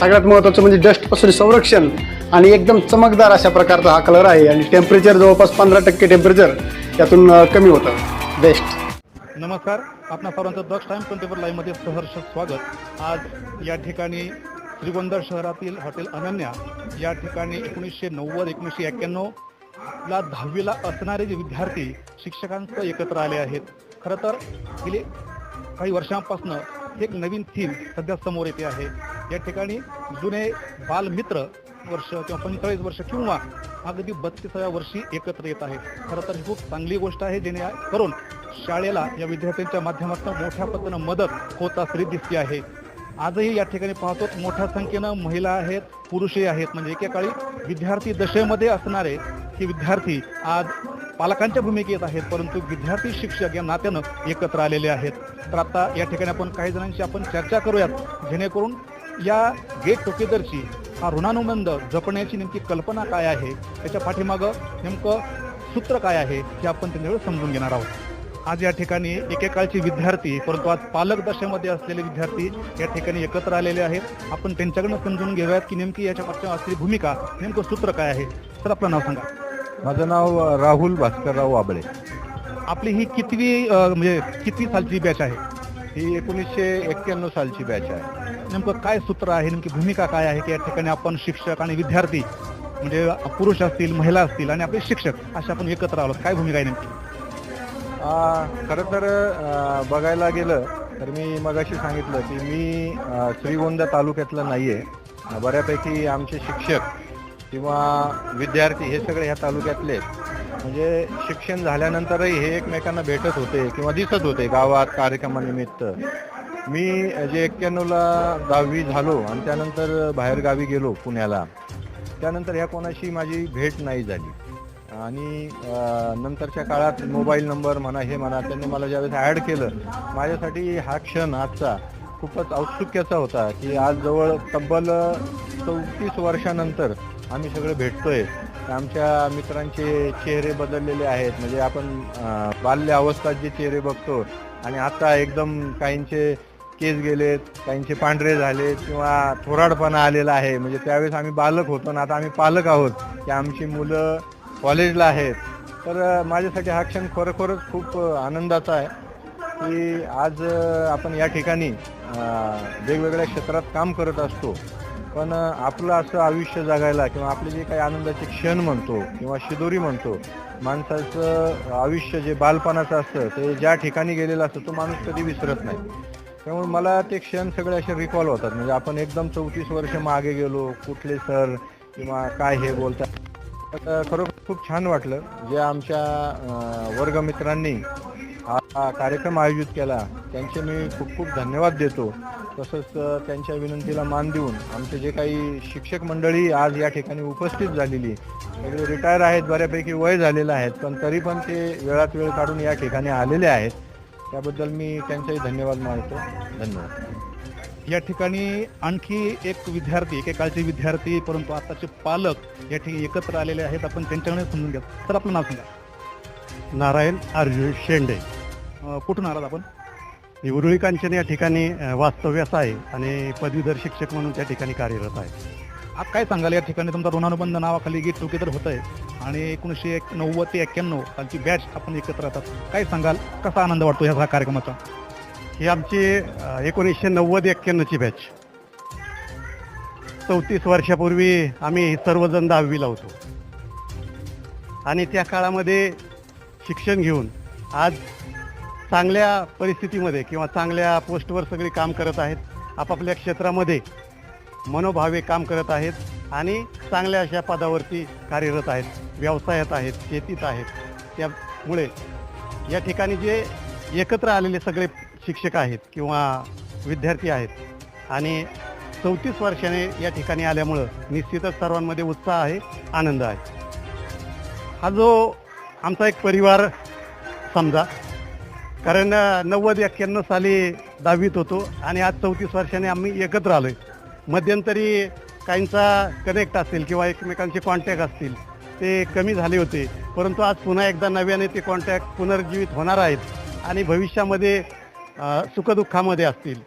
सगळ्यात महत्त्वाचं म्हणजे डस्टपासून संरक्षण आणि एकदम चमकदार अशा प्रकारचा हा कलर आहे. आणि टेम्परेचर जवळपास पंधरा टक्के टेम्परेचर यातून कमी होतं. बेस्ट नमस्कार. आपणा सर्वांचं दक्ष टाइम ट्वेंटी फोर लाईव्हमध्ये सहर्ष स्वागत. आज या ठिकाणी श्रीगोंदा शहरातील हॉटेल अनन्या या ठिकाणी एकोणीसशे नव्वद एकोणीसशे एक्क्याण्णव ला दहावीला असणारे जे विद्यार्थी शिक्षकांसह एकत्र आले आहेत. खरं तर गेले काही वर्षांपासून एक नवीन थीम सध्या समोर येते आहे. या ठिकाणी जुने बालमित्र वर्ष किंवा पंचेचाळीस वर्ष किंवा अगदी बत्तीसाव्या वर्षी एकत्र येत आहे. खरं तर ही खूप चांगली गोष्ट आहे जेणेकरून शाळेला या विद्यार्थ्यांच्या माध्यमातून मोठ्या पद्धतीनं मदत होत असली दिसते आहे. आजही या ठिकाणी पाहतो मोठ्या संख्येनं महिला आहेत पुरुषही आहेत. म्हणजे एकेकाळी विद्यार्थी दशेमध्ये असणारे हे विद्यार्थी आज पालकांच्या भूमिकेत आहेत परंतु विद्यार्थी शिक्षक या नात्यानं एकत्र आलेले आहेत. तर आता या ठिकाणी आपण काही जणांशी आपण चर्चा करूयात. जेणेकरून या गेट टुगेदरची हा ऋणानुबंध जपण्याची नेमकी कल्पना काय आहे? त्याच्या पाठीमागं नेमकं सूत्र काय आहे? हे आपण त्यांच्याकडे समजून घेणार आहोत. आज या ठिकाणी एकेकाळचे विद्यार्थी परंतु आज पालक दशेमध्ये असलेले विद्यार्थी या ठिकाणी एकत्र आलेले आहेत. आपण त्यांच्याकडनं समजून घेऊयात की नेमकी याच्या मागच्या असलेली भूमिका नेमकं सूत्र काय आहे? तर आपलं नाव सांगा. माझं नाव राहुल भास्करराव वाबळे. आपली ही कितवी अं, म्हणजे कितवी सालची बॅच आहे? ही एकोणीसशे एक्क्याण्णव सालची बॅच आहे. नेमकं काय सूत्र आहे? नेमकी भूमिका काय आहे? की या ठिकाणी आपण शिक्षक आणि विद्यार्थी म्हणजे पुरुष असतील महिला असतील आणि आपले शिक्षक असे आपण एकत्र आलो. काय भूमिका आहे नेमकी? आ, खरं तर अ, बघायला गेलं तर मी मगाशी सांगितलं की मी अ, श्रीगोंदा तालुक्यातलं नाही आहे बऱ्यापैकी आमचे शिक्षक किंवा विद्यार्थी हे सगळे ह्या तालुक्यातले. म्हणजे शिक्षण झाल्यानंतरही हे एकमेकांना भेटत होते किंवा दिसत होते गावात कार्यक्रमानिमित्त. मी जे एक्क्याण्णवला दहावी झालो आणि त्यानंतर बाहेरगावी गेलो पुण्याला. त्यानंतर ह्या कोणाशी माझी भेट नाही झाली. आणि नंतरच्या काळात मोबाईल नंबर म्हणा हे म्हणा त्यांनी मला ज्यावेळेस ॲड केलं माझ्यासाठी हा क्षण आजचा खूपच औत्सुक्याचा होता की आज जवळ तब्बल चौतीस वर्षानंतर आम्ही सगळे भेटतोय. आमच्या मित्रांचे चेहरे बदललेले आहेत. म्हणजे आपण बाल्य अवस्थात जे चेहरे बघतो आणि आता एकदम काहींचे केस गेलेत काहींचे पांढरे झालेत किंवा थोराडपणा आलेला आहे. म्हणजे त्यावेळेस आम्ही बालक होतो ना आता आम्ही पालक आहोत. की आमची मुलं कॉलेजला आहेत. तर माझ्यासाठी हा क्षण खरोखरच खूप आनंदाचा आहे. की आज आपण या ठिकाणी वेगवेगळ्या क्षेत्रात काम करत असतो. पण आपलं असं आयुष्य जगायला किंवा आपले जे काही आनंदाचे क्षण म्हणतो किंवा शिदोरी म्हणतो माणसाचं आयुष्य जे बालपणाचं असतं ते ज्या ठिकाणी गेलेलं असतं तो माणूस कधी विसरत नाही. त्यामुळे मला ते क्षण सगळे असे रिकॉल होतात. म्हणजे आपण एकदम चौतीस वर्ष मागे गेलो कुठले सर किंवा काय हे बोलतात. तर खरोखर खूप छान वाटलं. जे आमच्या वर्गमित्रांनी हा हा कार्यक्रम आयोजित केला. त्यांचे मी खूप खूप धन्यवाद देतो. तसंच त्यांच्या विनंतीला मान देऊन आमचे जे काही शिक्षक मंडळी आज या ठिकाणी उपस्थित झालेली सगळे रिटायर आहेत बऱ्यापैकी वय झालेलं आहेत पण तरी पण ते वेळात वेळ काढून या ठिकाणी आलेले आहेत. त्याबद्दल मी त्यांचाही धन्यवाद मानतो. धन्यवाद. या ठिकाणी आणखी एक विद्यार्थी एकेकाळचे विद्यार्थी परंतु आताचे पालक या ठिकाणी एकत्र आलेले आहेत. आपण त्यांच्याकडे समजून घ्या. तर आपलं नाव सांगा. नारायण अर्जुन शेंडे. कुठून आलात आपण? उरुळी कांचन या ठिकाणी वास्तव्यास आहे आणि पदवीधर शिक्षक म्हणून त्या ठिकाणी कार्यरत आहे. आज काय सांगाल या ठिकाणी? तुमचा ऋणानुबंध नावाखाली गेट टुगेदर होत आहे आणि एकोणीसशे एक नव्वद ते एक्क्याण्णव सालची बॅच आपण एकत्र राहतात. काय सांगाल? कसा आनंद वाटतो ह्या कार्यक्रमाचा? ही आमची एकोणीसशे नव्वद एक्क्याण्णवची बॅच चौतीस वर्षापूर्वी आम्ही सर्वजण दहावीला होतो. आणि त्या काळामध्ये शिक्षण घेऊन आज चांगल्या परिस्थितीमध्ये किंवा चांगल्या पोस्टवर सगळी काम करत आहेत आपापल्या क्षेत्रामध्ये मनोभावे काम करत आहेत आणि चांगल्या अशा पदावरती कार्यरत आहेत व्यवसायात आहेत शेतीत आहेत. त्यामुळे या ठिकाणी जे एकत्र आलेले सगळे शिक्षक आहेत किंवा विद्यार्थी आहेत आणि चौतीस वर्षाने या ठिकाणी आल्यामुळं निश्चितच सर्वांमध्ये उत्साह आहे आनंद आहे. हा जो आमचा एक परिवार समजा कारण नव्वद एक्क्याण्णव साली दहावीत होतो आणि आज चौतीस वर्षाने आम्ही एकत्र आलो आहे मध्यंतरी काहींचा कनेक्ट असेल किंवा एकमेकांचे कॉन्टॅक्ट असतील ते कमी झाले होते. परंतु आज पुन्हा एकदा नव्याने ते कॉन्टॅक्ट पुनर्जीवित होणार आहेत आणि भविष्यामध्ये सुखदुःखामध्ये असतील.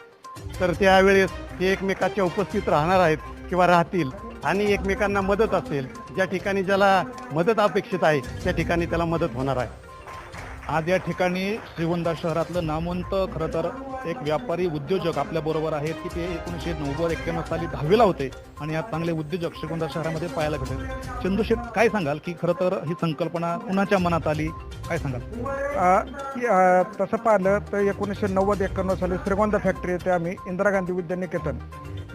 तर त्यावेळेस ते एकमेकाच्या उपस्थित राहणार आहेत किंवा राहतील आणि एकमेकांना मदत असेल ज्या ठिकाणी ज्याला मदत अपेक्षित आहे त्या ठिकाणी त्याला मदत होणार आहे. आज या ठिकाणी श्रीगोंदा शहरातलं नामवंत खरं तर एक व्यापारी उद्योजक आपल्या बरोबर आहेत की ते एकोणीसशे नव्वद एक्क्याण्णव साली दहावीला होते आणि आज चांगले उद्योजक श्रीगोंदा शहरामध्ये पाहायला भेटेल. चंदूशेठ काय सांगाल की खरं तर ही संकल्पना कुणाच्या मनात आली? काय सांगाल? तसं पाहिलं तर एकोणीसशे नव्वद एक्क्याण्णव साली श्रीगोंदा फॅक्टरी येथे आम्ही इंदिरा गांधी विद्यानिकेतन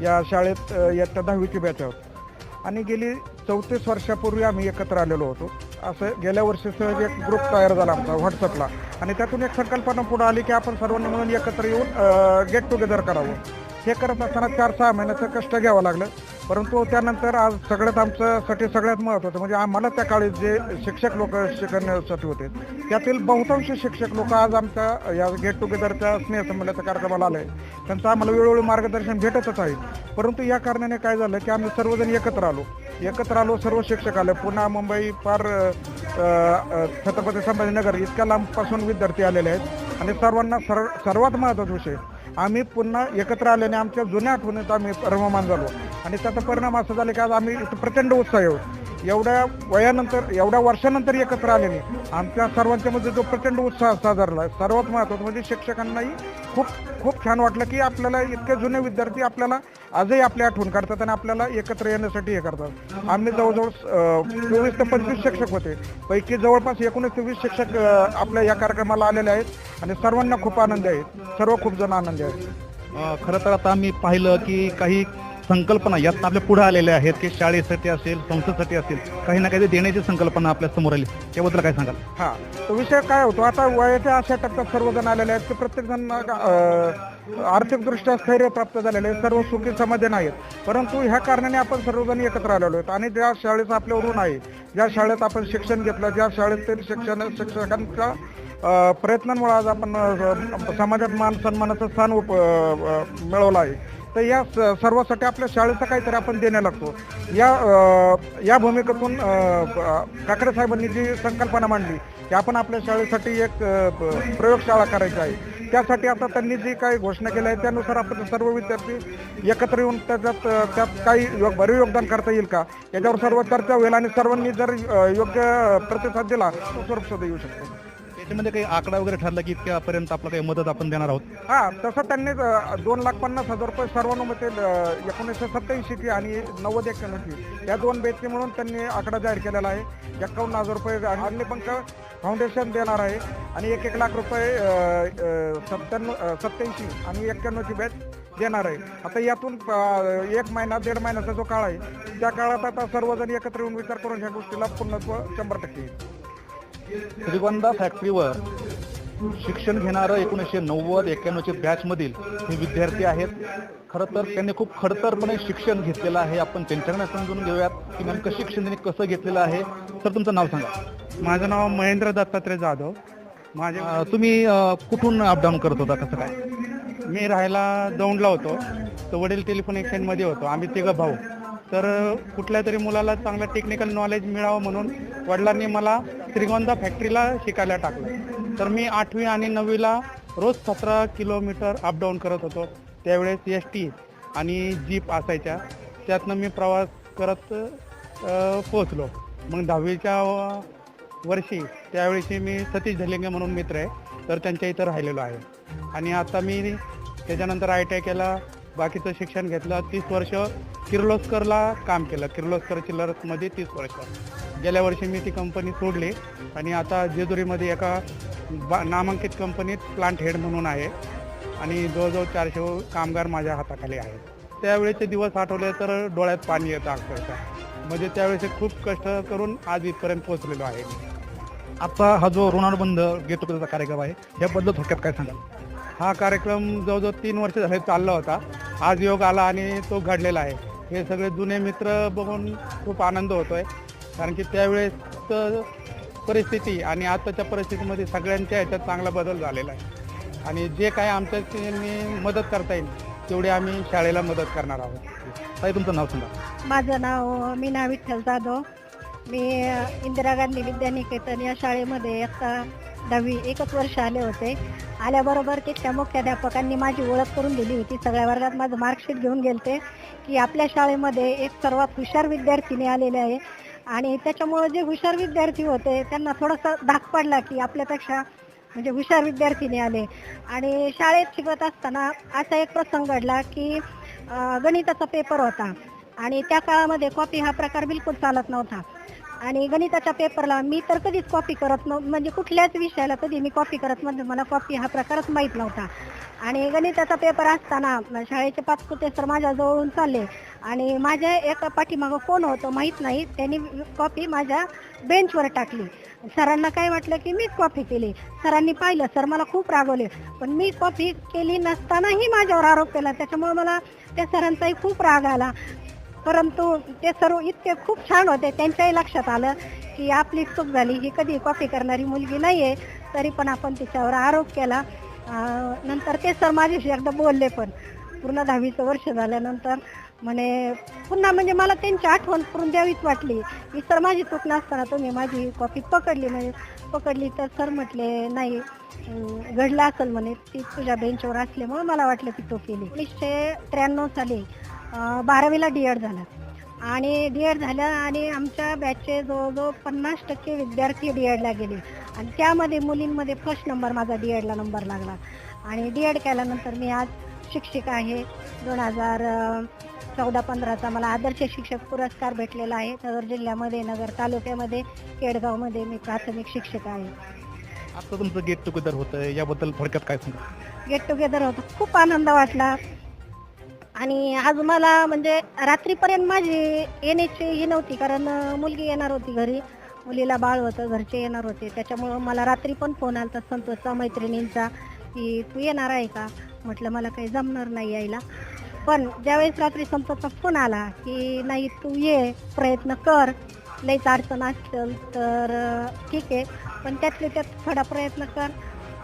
या शाळेत इयत्ता दहावीची बॅच आहोत. आणि गेली चौतीस वर्षापूर्वी आम्ही एकत्र आलेलो होतो. असं गेल्या वर्षी सहज एक ग्रुप तयार झाला आमचा व्हॉट्सअपला आणि त्यातून एक संकल्पना पुढे आली की आपण सर्वांनी मिळून एकत्र येऊन गेट टुगेदर करावं. हे करत असताना चार सहा महिन्याचं कष्ट घ्यावं लागलं. परंतु त्यानंतर आज सगळ्यात आमच्यासाठी सगळ्यात महत्त्वाचं म्हणजे आम्हाला त्या काळी जे शिक्षक लोक शिकण्यासाठी होते त्यातील बहुतांश शिक्षक लोक आज आमच्या या गेट टुगेदरच्या स्नेहसंमेलनाच्या कार्यक्रमाला आले. त्यांचं आम्हाला वेळोवेळी मार्गदर्शन भेटतच आहे. परंतु या कारणाने काय झालं की आम्ही सर्वजण एकत्र आलो. एकत्र आलो सर्व शिक्षक आले. पुन्हा मुंबई पार छत्रपती संभाजीनगर इतक्या लांबपासून विद्यार्थी आलेले आहेत. आणि सर्वांना सर्व सर्वात महत्त्वाचा विषय आम्ही पुन्हा एकत्र आल्याने आमच्या जुन्या आठवणीत आम्ही रममान झालो. आणि त्याचा परिणाम असा झाला की आज आम्ही इथं प्रचंड उत्साह आहोत. एवढ्या वयानंतर एवढ्या वर्षानंतर एकत्र आल्याने आमच्या सर्वांच्यामध्ये जो प्रचंड उत्साह साजरला आहे सर्वात महत्त्वाचं म्हणजे शिक्षकांनाही खूप खूप छान वाटलं की आपल्याला इतके जुने विद्यार्थी आपल्याला आजही आपली आठवण काढतात आणि आपल्याला एकत्र येण्यासाठी हे करतात. आम्ही जवळजवळ चोवीस ते पंचवीस शिक्षक होते. पैकी जवळपास एकोणीस ते वीस शिक्षक आपल्या या कार्यक्रमाला आलेले आहेत आणि सर्वांना खूप आनंदी आहेत. सर्व खूप जण आनंदी आहेत. खरं तर आता आम्ही पाहिलं की काही संकल्पना यात आपल्या पुढे आलेल्या आहेत की शाळेसाठी असेल संस्थेसाठी असेल काही ना काही देण्याची संकल्पना आपल्यासमोर आली. त्याबद्दल काय सांगाल? हा तो विषय काय होतो? आता वयाच्या अशा टप्प्यात सर्वजण आलेले आहेत की प्रत्येकजण आर्थिकदृष्ट्या स्थैर्य प्राप्त झालेले आहेत सर्व सुखी समाधान आहेत. परंतु ह्या कारणाने आपण सर्वजण एकत्र आलेलो आहेत. आणि ज्या शाळेचं आपलं ऋण आहे ज्या शाळेत आपण शिक्षण घेतलं ज्या शाळेतील शिक्षण शिक्षकांच्या प्रयत्नांमुळे आज आपण समाजात मान सन्मानाचं स्थान उप- मिळवलं आहे. तर या स- सर्वासाठी आपल्या शाळेचं काहीतरी आपण देण्या लागतो. या या भूमिकेतून काकडे साहेबांनी जी संकल्पना मांडली की आपण आपल्या शाळेसाठी एक प्रयोगशाळा करायची आहे. त्यासाठी आता त्यांनी जी काही घोषणा केली आहे त्यानुसार आपण सर्व विद्यार्थी एकत्र येऊन त्याच्यात त्यात काही योग भरीव योगदान करता येईल का? याच्यावर सर्व चर्चा होईल आणि सर्वांनी जर योग्य प्रतिसाद दिला तर स्वरूप सुद्धा येऊ शकतो. त्याच्यामध्ये काही आकडा वगैरे ठरला की इतक्यापर्यंत आपलं काही मदत आपण देणार आहोत? हा तसं त्यांनी दोन लाख पन्नास हजार रुपये सर्वानुमते अ, एकोणीसशे सत्त्याऐंशीची आणि नव्वद एक्क्याण्णवची या दोन बेचची म्हणून त्यांनी आकडा जाहीर केलेला आहे. एकावन्न हजार रुपये अग्निपंख फाउंडेशन देणार आहे आणि एक एक लाख रुपये सत्त्याण्णव सत्याऐंशी सत्त्याऐंशी आणि एक्क्याण्णवची बॅच देणार आहे. आता यातून एक महिना दीड महिन्याचा जो काळ आहे त्या काळात आता सर्वजण एकत्र येऊन विचार करून ह्या गोष्टीला पूर्णत्व शंभर टक्के येईल. श्रीगोंदा फॅक्टरीवर शिक्षण घेणारं एकोणीसशे नव्वद एक्क्याण्णवचे बॅचमधील हे विद्यार्थी आहेत. खरं तर त्यांनी खूप खडतरपणे शिक्षण घेतलेलं आहे. आपण त्यांच्याकडे समजून घेऊयात की नेमकं शिक्षण त्यांनी कसं घेतलेलं आहे. तर तुमचं नाव सांगा. माझं नाव महेंद्र दत्तात्रय जाधव. माझे अं, तुम्ही अं, कुठून अपडाऊन करत होता कसं काय? मी राहायला दौंडला होतो. तर वडील टेलिफोन एक्सचेंजमध्ये होतो. आम्ही तिघं भाऊ. तर कुठल्या तरी मुलाला चांगलं टेक्निकल नॉलेज मिळावं म्हणून वडिलांनी मला श्रीगोंदा फॅक्टरीला शिकायला टाकलं. तर मी आठवी आणि नववीला रोज सतरा किलोमीटर अपडाऊन करत होतो. त्यावेळेस एस टी आणि जीप असायच्या. त्यातनं मी प्रवास करत पोहोचलो. मग दहावीच्या वर्षी त्यावेळेशी मी सतीश झलिंगे म्हणून मित्र आहे. तर त्यांच्या इथं राहिलेलो आहे. आणि आता मी त्याच्यानंतर आय टी आय केला. बाकीचं शिक्षण घेतलं तीस वर्ष किर्लोस्करला काम केलं. किर्लोस्कर चिल्लर्समध्ये तीस वर्ष. गेल्या वर्षी मी ती कंपनी सोडली आणि आता जेजुरीमध्ये एका बा नामांकित कंपनीत प्लांट हेड म्हणून आहे. आणि जवळजवळ चारशे कामगार माझ्या हाताखाली आहेत. त्यावेळेचे दिवस आठवले तर डोळ्यात पाणी येतं अक्षरशः. म्हणजे त्यावेळेस खूप कष्ट करून आज इथपर्यंत पोहोचलेलो आहे आता हा जो ऋणानुबंध गेट त्याचा कार्यक्रम आहे याबद्दल थोडक्यात काय सांगाल? हा कार्यक्रम जवळजवळ तीन वर्ष झाले चालला होता. आज योग आला आणि तो घडलेला आहे. हे सगळे जुने मित्र बघून खूप आनंद होतोय. कारण की त्यावेळेस परिस्थिती आणि आताच्या परिस्थितीमध्ये सगळ्यांच्या ह्याच्यात चांगला बदल झालेला आहे. आणि जे काय आमच्या मदत करता येईल तेवढी आम्ही शाळेला मदत करणार आहोत. ताई तुमचं नाव सांगा. माझं नाव मीना विठ्ठल जाधव. मी इंदिरा गांधी विद्यानिकेतन या शाळेमध्ये आता दहावी एकच वर्ष आले होते. आल्याबरोबर तिथल्या मुख्याध्यापकांनी माझी ओळख करून दिली होती. सगळ्या वर्गात माझं मार्कशीट घेऊन गेलते की आपल्या शाळेमध्ये एक सर्वात हुशार विद्यार्थिनी आलेले आहे. आणि त्याच्यामुळे जे हुशार विद्यार्थी होते त्यांना थोडासा धाक पडला की आपल्यापेक्षा म्हणजे हुशार विद्यार्थिनी आले आणि शाळेत शिकत असताना असा एक प्रसंग घडला की गणिताचा पेपर होता. आणि त्या काळामध्ये कॉपी हा प्रकार बिलकुल चालत नव्हता. आणि गणिताच्या पेपरला मी तर कधीच कॉपी करत नव्ह म्हणजे कुठल्याच विषयाला कधी मी कॉपी करत नव्हते. मला कॉपी हा प्रकारच माहीत नव्हता. आणि गणिताचा पेपर असताना शाळेचे पाच कुटे सर माझ्या जवळून चालले. आणि माझ्या एका पाठीमागं कोण होतं माहीत नाही. त्यांनी कॉपी माझ्या बेंचवर टाकली. सरांना काय वाटलं की मीच कॉपी केली. सरांनी पाहिलं सर मला खूप रागवले. पण मी कॉपी केली नसतानाही माझ्यावर आरोप केला. त्याच्यामुळे मला त्या सरांचाही खूप राग आला. परंतु ते सर्व इतके खूप छान होते त्यांच्याही लक्षात आलं की आपली चूक झाली ही कधी कॉपी करणारी मुलगी नाही आहे तरी पण आपण तिच्यावर आरोप केला. नंतर ते सर माझ्याशी एकदा बोलले पण पूर्ण दहावीचं वर्ष झाल्यानंतर म्हणे पुन्हा म्हणजे मला त्यांची आठवण करून द्यावीच वाटली. मी सर माझी चूक नसताना तुम्ही माझी कॉपी पकडली म्हणजे पकडली तर सर म्हटले नाही घडलं असेल म्हणे ती तुझ्या बेंचवर असल्यामुळे मला वाटलं की तो केली. एकोणीसशे त्र्याण्णव साली बारावीला डी एड झाला. आणि डी एड झालं आणि आमच्या बॅचचे जवळजवळ पन्नास टक्के विद्यार्थी डी एडला गेले. आणि त्यामध्ये मुलींमध्ये फर्स्ट नंबर माझा डी एडला नंबर लागला. आणि डी एड केल्यानंतर मी आज शिक्षिका आहे. दोन हजार चौदा पंधराचा मला आदर्श शिक्षक पुरस्कार भेटलेला आहे. नगर जिल्ह्यामध्ये नगर तालुक्यामध्ये केडगावमध्ये मी प्राथमिक शिक्षक आहे. आता तुमचं गेट टुगेदर होतं याबद्दल थोडक्यात काय सांगा गेट टुगेदर होतं. खूप आनंद वाटला. आणि आज मला म्हणजे रात्रीपर्यंत माझी येण्याची ही नव्हती कारण मुलगी येणार होती घरी. मुलीला बाळ होतं घरचे येणार होते. त्याच्यामुळं मला रात्री पण फोन आला होता संतोषचा मैत्रिणींचा की तू येणार आहे का? म्हटलं मला काही जमणार नाही यायला. पण ज्यावेळेस रात्री संतोषचा फोन आला की नाही तू ये प्रयत्न कर. लईच अडचण असेल तर ठीक आहे. पण त्यातले त्यात थोडा प्रयत्न कर.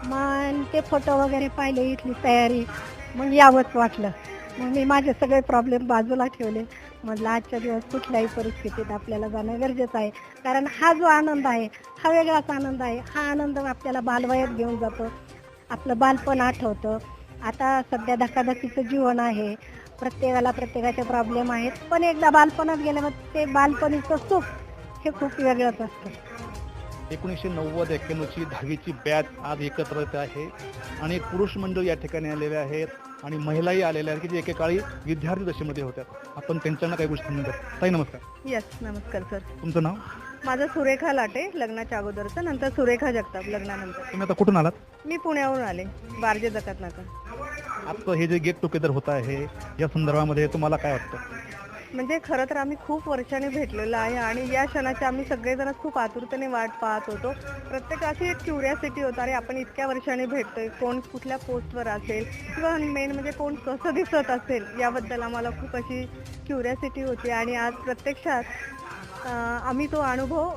मग ते फोटो वगैरे पाहिले इथली तयारी. मग यावंच वाटलं. मग मी माझे सगळे प्रॉब्लेम बाजूला ठेवले. म्हटलं आजच्या दिवस कुठल्याही परिस्थितीत आपल्याला जाणं गरजेचं आहे. कारण हा जो आनंद आहे हा वेगळाच आनंद आहे. हा आनंद आपल्याला बालवयात घेऊन जातो. आपलं बालपण आठवतं. आता सध्या धकाधकीचं जीवन आहे. प्रत्येकाला प्रत्येकाचे प्रॉब्लेम आहेत. पण एकदा बालपणात गेल्यावर ते बालपणीचं सुख हे खूप वेगळंच असतं. एकोणीसशे नव्वद एक्क्याण्णवची दहावीची बॅच आज एकत्र येत आहे. आणि पुरुष मंडळ या ठिकाणी आलेले आहेत आणि महिलाही आलेल्या आहेत की जे एकेकाळी विद्यार्थी दशेमध्ये होत्या. आपण त्यांच्यानं काही गोष्टी म्हणतात ताई नमस्कार. येस नमस्कार सर तुमचं नाव? माझं सुरेखा लाटे लग्नाच्या अगोदरचं नंतर सुरेखा जगताप लग्नानंतर. तुम्ही आता कुठून आलात? मी पुण्यावरून आले बारजे जकात नाका आजचं हे जे गेट टुगेदर होत आहे या संदर्भामध्ये तुम्हाला काय वाटतं? म्हणजे खरं तर आम्ही खूप वर्षाने भेटलेलो आहे आणि या क्षणाची आम्ही सगळेजण खूप आतुरतेने वाट पाहत होतो. प्रत्येकाची एक क्युरियासिटी होता अरे आपण इतक्या वर्षाने भेटतोय कोण कुठल्या पोस्टवर असेल किंवा मेन म्हणजे कोण कसं दिसत असेल याबद्दल आम्हाला खूप अशी क्युरियासिटी होती आणि आज प्रत्यक्षात आम्ही तो अनुभव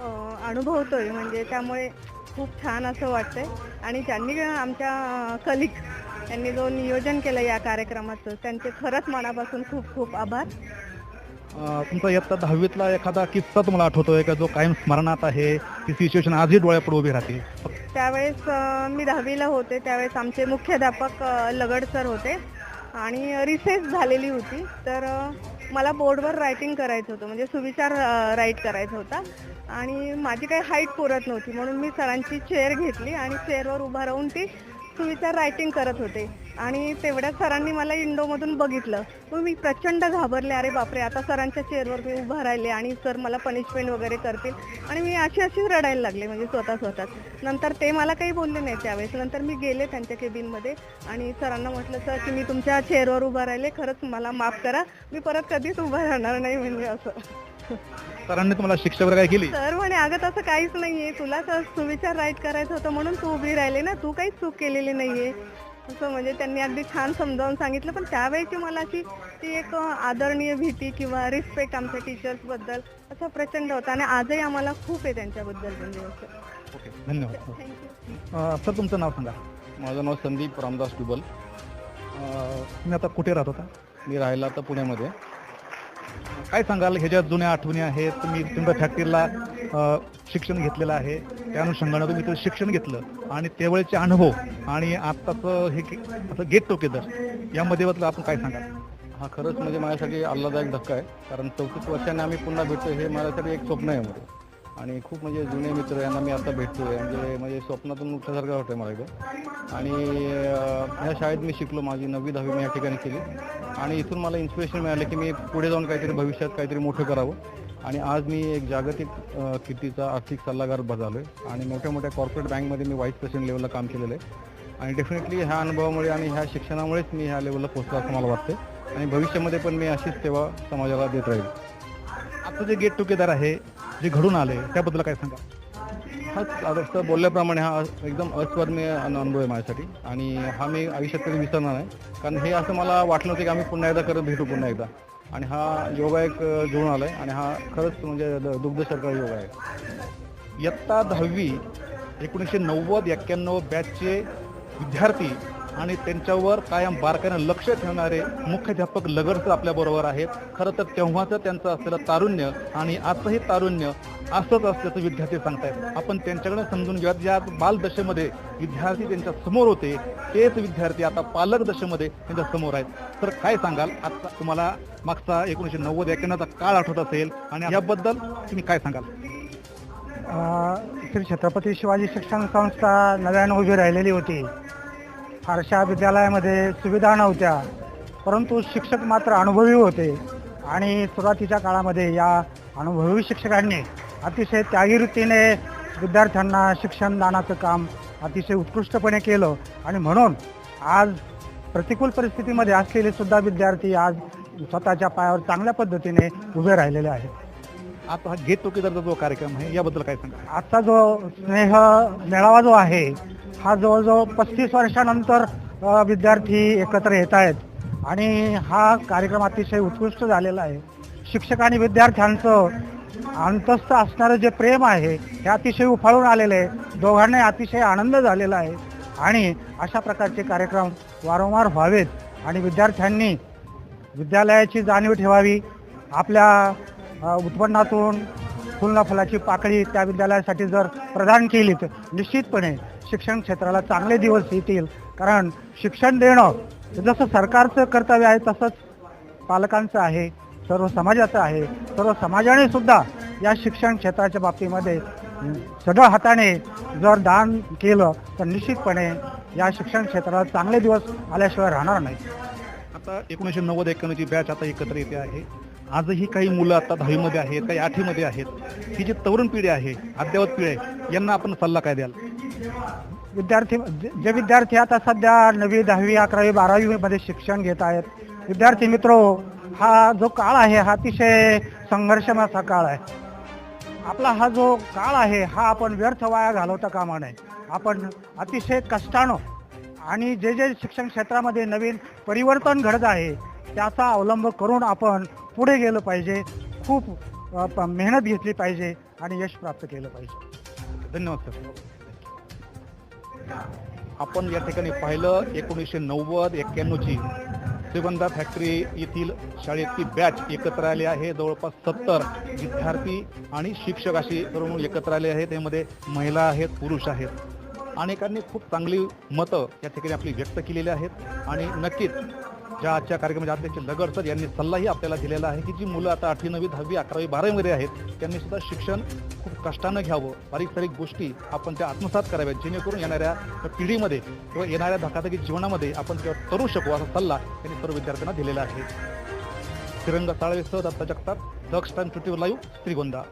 अनुभवतोय. म्हणजे त्यामुळे खूप छान असं वाटतंय. आणि ज्यांनी आमच्या कलिक यांनी जो नियोजन केलं या कार्यक्रमाचं त्यांचे खरंच मनापासून खूप खूप आभार. तुमचा इयत्ता दहावीतला एखादा किस्सा तुम्हाला आठवतोय का जो कायम स्मरणात आहे? ती सिच्युएशन आजही डोळ्यापुढे उभी राहते. त्यावेळेस मी दहावीला होते. त्यावेळेस आमचे मुख्याध्यापक अं, लगड सर होते आणि रिसेस झालेली होती. तर मला बोर्डवर रायटिंग करायचं होतं. म्हणजे सुविचार राईट करायचा होता. आणि माझी काही हाईट पुरत नव्हती. म्हणून मी सरांची चेअर घेतली आणि चेअरवर उभा राहून ती सुविचार रायटिंग करत होते. आणि तेवढ्यात सरांनी मला इंडोमधून बघितलं. मग मी प्रचंड घाबरले. अरे बापरे आता सरांच्या चेअरवर मी उभं राहिले आणि सर मला पनिशमेंट वगैरे करतील. आणि मी अशी अशीच रडायला लागले म्हणजे स्वतः स्वतःच. नंतर ते मला काही बोलले नाही त्यावेळेस. नंतर मी गेले त्यांच्या केबिनमध्ये आणि सरांना म्हटलं सर की मी तुमच्या चेअरवर उभं राहिले. खरंच मला माफ करा. मी परत कधीच उभं राहणार नाही म्हणजे असं. सरांनी तुम्हाला शिक्षा वगैरे काय केली? सर म्हणे अगं तसं काहीच नाहीये. तुला तर सुविचार राईट करायचं होतं म्हणून तू उभी राहिली ना. तू काहीच चूक केलेली नाहीये. असं म्हणजे त्यांनी अगदी छान समजावून सांगितलं. पण त्यावेळेची मला अशी ती एक आदरणीय भीती किंवा रिस्पेक्ट आमच्या टीचर्सबद्दल असं प्रचंड होता आणि आजही आम्हाला खूप आहे त्यांच्याबद्दल म्हणजे असं. ओके धन्यवाद. थँक्यू अं, सर तुमचं नाव सांगा. माझं नाव संदीप रामदास डुबल. अं, तुम्ही आता कुठे राहत होता? मी राहायला आता पुण्यामध्ये. काय सांगाल? ह्याच्या जुन्या आठवणी आहेत तुम्ही तुमच्या फॅक्टरीला शिक्षण घेतलेलं आहे. त्या अनुषंगानं तुम्ही ते शिक्षण घेतलं आणि त्यावेळेचे अनुभव आणि आत्ताचं हे असं गेट टुगेदर यामध्ये बद्दल आपण काय सांगाल? हा खरंच म्हणजे माझ्यासाठी आल्हादायक धक्का आहे. कारण चौतीस वर्षाने आम्ही पुन्हा भेटतो हे माझ्यासाठी एक स्वप्न आहे. मध्ये आणि खूप म्हणजे जुने मित्र यांना मी आता भेटतोय. म्हणजे म्हणजे स्वप्नातून उठल्यासारखं वाटतंय मला एकदम आणि ह्या शाळेत मी शिकलो माझी नववी दहावी मी या ठिकाणी केली. आणि इथून मला इन्स्पिरेशन मिळालं की मी पुढे जाऊन काहीतरी भविष्यात काहीतरी मोठं करावं. आणि आज मी एक जागतिक कितीचा आर्थिक सल्लागार बजालो आहे आणि मोठ्या मोठ्या कॉर्पोरेट बँकमध्ये मी व्हाईस प्रेसिडेंट लेवलला काम केलेलं आहे. आणि डेफिनेटली ह्या अनुभवामुळे आणि ह्या शिक्षणामुळेच मी ह्या लेवलला पोहोचलो असं मला वाटतं आणि भविष्यामध्ये पण मी अशीच सेवा समाजाला देत राहील. आजचं जे गेट टुगेदर आहे जे घडून आले त्याबद्दल काय सांगा हा आता बोलल्याप्रमाणे हा एकदम अस्वर्णीय अनुभव आहे माझ्यासाठी. आणि हा मी आयुष्यात कधी विसरणार नाही. कारण हे असं मला वाटलं होतं की आम्ही पुन्हा एकदा करत भेटू पुन्हा एकदा. आणि हा योगा एक जुळून आला आहे आणि हा खरंच म्हणजे द- दुग्ध योगा आहे. इयत्ता दहावी एकोणीसशे नव्वद एक्क्याण्णव बॅचचे विद्यार्थी आणि त्यांच्यावर कायम बारकाईनं लक्ष ठेवणारे मुख्याध्यापक लगरसर आपल्याबरोबर आहेत. खरं तर तेव्हाचं त्यांचं असलेलं तारुण्य आणि आजचंही तारुण्य असंच असल्याचं विद्यार्थी सांगतायत. आपण त्यांच्याकडे समजून घ्या ज्या बालदशेमध्ये विद्यार्थी त्यांच्यासमोर होते तेच विद्यार्थी आता पालक दशेमध्ये त्यांच्यासमोर आहेत. तर काय सांगाल? आता तुम्हाला मागचा एकोणीसशे नव्वद एक्क्याण्णवचा काळ आठवत असेल आणि याबद्दल तुम्ही काय सांगाल? श्री छत्रपती शिवाजी शिक्षण संस्था नव्यानं उभी राहिलेली होती. फारशा विद्यालयामध्ये सुविधा नव्हत्या परंतु शिक्षक मात्र अनुभवी होते. आणि सुरुवातीच्या काळामध्ये या अनुभवी शिक्षकांनी अतिशय त्यागीवृत्तीने विद्यार्थ्यांना शिक्षणदानाचं काम अतिशय उत्कृष्टपणे केलं. आणि म्हणून आज प्रतिकूल परिस्थितीमध्ये असलेले सुद्धा विद्यार्थी आज स्वतःच्या पायावर चांगल्या पद्धतीने उभे राहिलेले आहेत. आता हा की टुगेदरचा जो कार्यक्रम आहे याबद्दल काय सांगा? आजचा जो स्नेह मेळावा जो आहे हा जवळजवळ पस्तीस वर्षानंतर विद्यार्थी एकत्र येत आहेत. आणि हा कार्यक्रम अतिशय उत्कृष्ट झालेला आहे. शिक्षक आणि विद्यार्थ्यांचं अंतस्थ असणारं जे प्रेम आहे हे अतिशय उफाळून आलेलं आहे. दोघांनाही अतिशय आनंद झालेला आहे. आणि अशा प्रकारचे कार्यक्रम वारंवार व्हावेत आणि विद्यार्थ्यांनी विद्यालयाची जाणीव ठेवावी. आपल्या उत्पन्नातून फुलनाफलाची पाकळी त्या विद्यालयासाठी जर प्रदान केली तर निश्चितपणे शिक्षण क्षेत्राला चांगले दिवस येतील. कारण शिक्षण देणं जसं सरकारचं कर्तव्य आहे तसंच पालकांचं आहे सर्व समाजाचं आहे. सर्व समाजाने सुद्धा या शिक्षण क्षेत्राच्या बाबतीमध्ये सगळं हाताने जर दान केलं तर निश्चितपणे या शिक्षण क्षेत्राला चांगले दिवस आल्याशिवाय राहणार नाही. आता एकोणीसशे नव्वद एक्क्याण्णवची बॅच आता एकत्र येते आहे. आजही काही मुलं आता दहावीमध्ये आहेत काही आठवीमध्ये आहेत. ही जी तरुण पिढी आहे अद्ययावत पिढी आहे यांना आपण सल्ला काय द्याल? विद्यार्थी जे जे विद्यार्थी आता सध्या नवी दहावी अकरावी बारावीमध्ये शिक्षण घेत आहेत. विद्यार्थी मित्र हा जो काळ आहे हा अतिशय संघर्षमाचा काळ आहे. आपला हा जो काळ आहे हा आपण व्यर्थ वाया घालवता कामा नये. आपण अतिशय कष्टानं आणि जे जे शिक्षण क्षेत्रामध्ये नवीन परिवर्तन घडत आहे त्याचा अवलंब करून आपण पुढे गेलं पाहिजे. खूप मेहनत घेतली पाहिजे आणि यश प्राप्त केलं पाहिजे. धन्यवाद सर. आपण या ठिकाणी पाहिलं एकोणीसशे नव्वद एक्क्याण्णवची श्रीगंधा फॅक्टरी येथील शाळेतली बॅच एकत्र आली आहे. जवळपास सत्तर विद्यार्थी आणि शिक्षक अशी करून एकत्र आले आहेत. यामध्ये महिला आहेत पुरुष आहेत. अनेकांनी खूप चांगली मतं या ठिकाणी आपली व्यक्त केलेली आहेत. आणि नक्कीच ज्या आजच्या कार्यक्रमाचे अध्यक्ष लगड सर यांनी सल्लाही आपल्याला दिलेला आहे की जी मुलं आता आठवी नववी दहावी अकरावी बारावीमध्ये आहेत त्यांनी सुद्धा शिक्षण खूप कष्टानं घ्यावं. बारीक सारीक गोष्टी आपण त्या आत्मसात कराव्यात. जेणेकरून येणाऱ्या पिढीमध्ये किंवा येणाऱ्या धकाधकी जीवनामध्ये आपण त्यावर करू शकू असा सल्ला त्यांनी सर्व विद्यार्थ्यांना दिलेला आहे. तिरंगा साळवे सह Datta Jagtap Daksh time twenty live Shrigonda